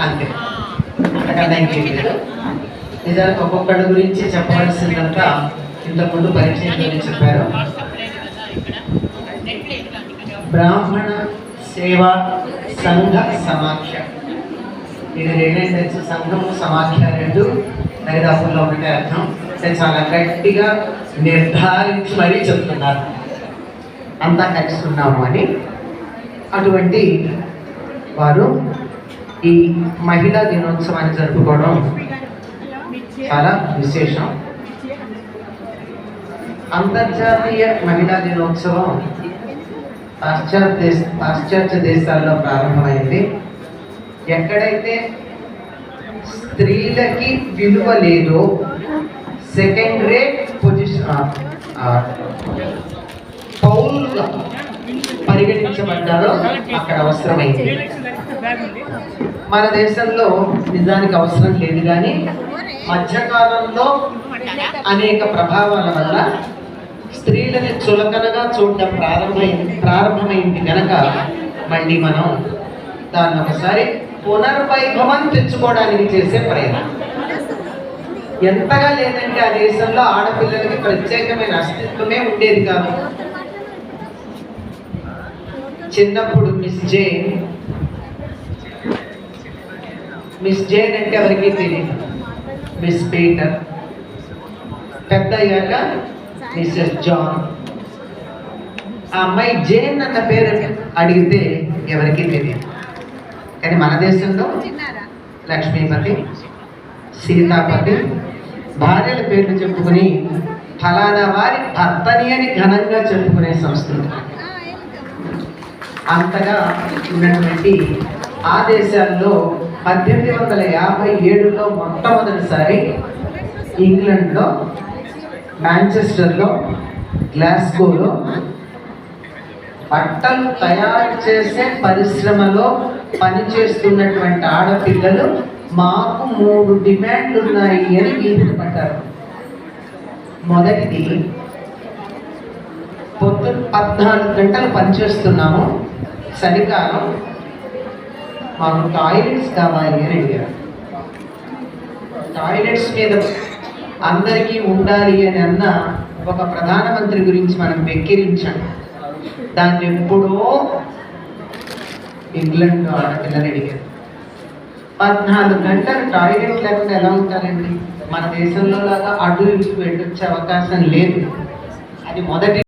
అంతే. అంతకన్నా ఇంకేం లేదు నిజానికి ఒక్కొక్కడి గురించి చెప్పవలసిందంతా ఇంతకుముందు పరిచయం గురించి చెప్పారు. బ్రాహ్మణ సేవా సంఘ సమాఖ్య. ఇది రెండేం తెలుసు సంఘము సమాఖ్య రెండు. దరిదాపుల్లో ఉంటే అర్థం. చాలా గట్టిగా నిర్ధారించి మరీ చెప్తున్నారు. అంతా కలిసి ఉన్నాము అని. అటువంటి వారు ఈ మహిళా దినోత్సవాన్ని జరుపుకోవడం చాలా విశేషం. అంతర్జాతీయ మహిళా దినోత్సవం పాశ్చాత్య దేశ పాశ్చాత్య దేశాల్లో ప్రారంభమైంది. ఎక్కడైతే స్త్రీలకి విలువ లేదో సెకండ్ రేట్ పొజిషన్ పౌరులుగా పరిగణించబడ్డారో అక్కడ అవసరమైంది. మన దేశంలో నిజానికి అవసరం లేదు కానీ మధ్యకాలంలో అనేక ప్రభావాల వల్ల స్త్రీలని చులకనగా చూడటం ప్రారంభమైంది ప్రారంభమైంది కనుక మళ్ళీ మనం దాన్ని ఒకసారి పునర్వైభవం తెచ్చుకోవడానికి చేసే ప్రయత్నం. ఎంతగా లేదంటే ఆ దేశంలో ఆడపిల్లలకి ప్రత్యేకమైన అస్తిత్వమే ఉండేది కాదు. చిన్నప్పుడు మిస్ జైన్ మిస్ జైన్ అంటే ఎవరికి తెలియదు మిస్ పీటర్. పెద్ద అయ్యాక మిస్సెస్ జాన్. ఆ అమ్మాయి జైన్ అన్న పేరు అడిగితే ఎవరికి తెలియదు కానీ మన దేశంలో లక్ష్మీపతి సీతాపతి భార్యల పేర్లు చెప్పుకుని ఫలానా వారి భర్తని అని ఘనంగా చెప్పుకునే సంస్కృతి. అంతగా ఉన్నటువంటి ఆ దేశాల్లో పద్దెనిమిది వందల యాభై ఏడులో మొట్టమొదటిసారి ఇంగ్లండ్లో మాంచెస్టర్లో గ్లాస్గోలో బట్టలు తయారు చేసే పరిశ్రమలో పనిచేస్తున్నటువంటి ఆడపిల్లలు మాకు మూడు డిమాండ్లు ఉన్నాయి అని వీధిని పడ్డారు మొదటిది పొద్దున్న పద్నాలుగు గంటలు పనిచేస్తున్నాము చలికాలం మాకు టాయిలెట్స్ కావాలి అని అడిగారు. టాయిలెట్స్ మీద అందరికీ ఉండాలి అని అన్న ఒక ప్రధానమంత్రి గురించి మనం వెక్కిరించాం. దాన్ని ఎప్పుడో ఇంగ్లాండ్ ఆడపిల్లని అడిగారు. పద్నాలుగు గంటలు టాయిలెట్ లేకుండా ఎలా ఉంటారండి? మన దేశంలో లాగా అటు ఇటు వెళ్ళొచ్చే అవకాశం లేదు. అది మొదటి